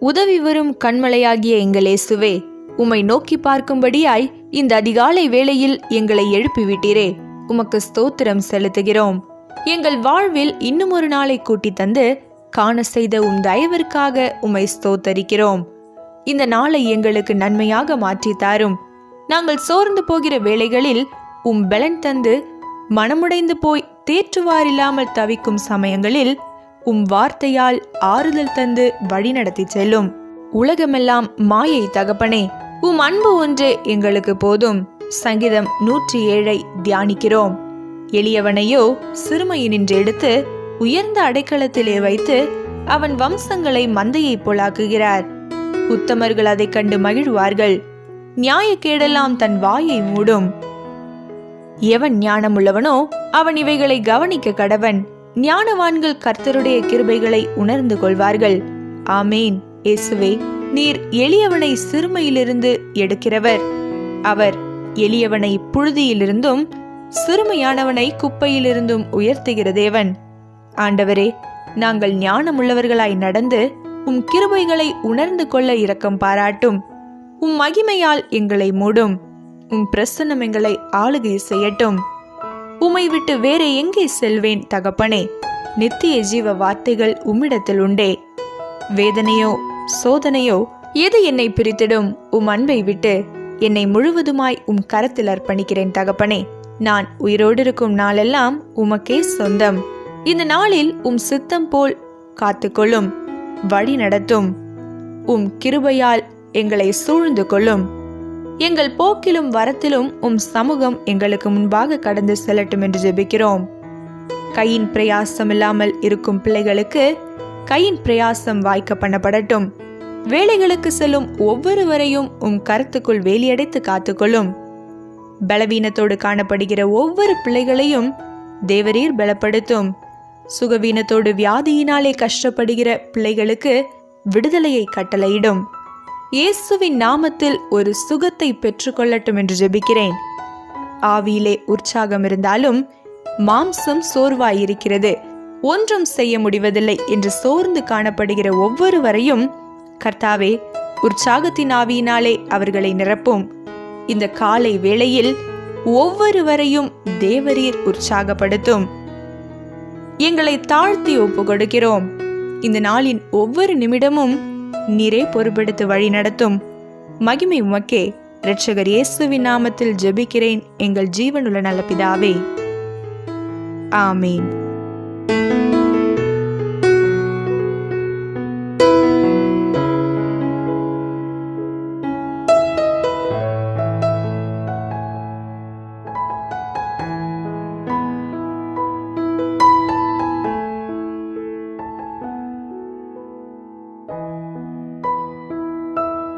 உதவி வரும் கண்மலையாகிய எங்களேசுவே உம்மை நோக்கி பார்க்கும்படியாய் இந்த அதிகாலை வேளையில் எங்களை எழுப்பிவிட்டீரே. உமக்கு ஸ்தோத்திரம் செலுத்துகிறோம். எங்கள் வாழ்வில் இன்னும் ஒரு நாளை கூட்டி தந்து காண செய்த உம் தயவிற்காக உம்மை ஸ்தோத்தரிக்கிறோம். இந்த நாளை எங்களுக்கு நன்மையாக மாற்றி தாரும். நாங்கள் சோர்ந்து போகிற வேளைகளில் உம் பலன் தந்து மனமுடைந்து போய் தேற்றுவாரில்லாமல் தவிக்கும் சமயங்களில் உம் வார்த்தையால் ஆறுதல் தந்து வழிநடத்தி செல்லும். உலகமெல்லாம் மாயை தகப்பனே உம் அன்பு ஒன்றே எங்களுக்கு போதும். சங்கீதம் நூற்றி ஏழை தியானிக்கிறோம். எளியவனையோ சிறுமையினின்று எடுத்து உயர்ந்த அடைக்கலத்திலே வைத்து அவன் வம்சங்களை மந்தையைப் போலாக்குகிறார் உத்தமர்கள் அதைக் கண்டு மகிழ்வார்கள். நியாயக்கேடெல்லாம் தன் வாயை மூடும். எவன் ஞானமுள்ளவனோ அவன் இவைகளை கவனிக்க கடவன். ஞானவான்கள் கர்த்தருடைய கிருபைகளை உணர்ந்து கொள்வார்கள். ஆமேன். இயேசுவே நீர் எளியவனை சிறுமையிலிருந்து எடுக்கிறவர். அவர் எளியவனை புழுதியிலிருந்தும் சிறுமையானவனை குப்பையிலிருந்தும் உயர்த்துகிற தேவன். ஆண்டவரே நாங்கள் ஞானமுள்ளவர்களாய் நடந்து உம் கிருபைகளை உணர்ந்து கொள்ள இரக்கம் பாராட்டும். உம் மகிமையால் எங்களை மூடும். உம் பிரசன்னம் எங்களை ஆளுகை செய்யட்டும். உம்மை விட்டு வேற எங்கே செல்வேன் தகப்பனே? நித்திய ஜீவ வார்த்தைகள் உம்மிடத்தில் உண்டே. வேதனையோ சோதனையோ எது என்னை பிரித்திடும்? உம் அன்பை விட்டு என்னை முழுவதுமாய் உம் கரத்தில் அர்ப்பணிக்கிறேன் தகப்பனே. நான் உயிரோடு இருக்கும் நாளெல்லாம் உமக்கே சொந்தம். இந்த நாளில் உம் சித்தம் போல் காத்துக்கொள்ளும் வழி நடத்தும் உம் கிருபையால் எங்களை சூழ்ந்து கொள்ளும். எங்கள் போக்கிலும் வரத்திலும் உம் சமூகம் எங்களுக்கு முன்பாக கடந்து செல்லட்டும் என்று ஜெபிக்கிறோம். கையின் பிரயாசம் இல்லாமல் இருக்கும் பிள்ளைகளுக்கு கையின் பிரயாசம் வாய்க்க பண்ணப்படட்டும். வேலைகளுக்கு செல்லும் ஒவ்வொருவரையும் உம் கருத்துக்குள் வேலியடைத்து காத்துக்கொள்ளும். பலவீனத்தோடு காணப்படுகிற ஒவ்வொரு பிள்ளைகளையும் தேவரீர் பலப்படுத்தும். சுகவீனத்தோடு வியாதியினாலே கஷ்டப்படுகிற பிள்ளைகளுக்கு விடுதலையை கட்டளையிடும். இயேசுவின் நாமத்தில் ஒரு சுகத்தை பெற்றுக்கொள்ளட்டும் என்று ஜெபிக்கிறேன். ஆவியிலே உற்சாகம் இருந்தாலும் மாம்சம் சோர்வாயிருக்கிறது. ஒன்றும் செய்ய முடிவதில்லை என்று சோர்ந்து காணப்படுகிற ஒவ்வொருவரையும் கர்த்தாவே உற்சாகத்தின் ஆவியினாலே அவர்களை நிரப்பும். இந்த காலை வேளையில் ஒவ்வொருவரையும் தேவரீர் உற்சாகப்படுத்தும். எங்களை தாழ்த்தி ஒப்பு கொடுக்கிறோம் இந்த நாளின் ஒவ்வொரு நிமிடமும் நீரே பொறுப்பெடுத்து வழி நடத்தும். மகிமை உமக்கே. இரட்சகர் இயேசுவின் நாமத்தில் ஜெபிக்கிறேன். எங்கள் ஜீவனுள்ள நல்ல பிதாவே. ஆமீன்.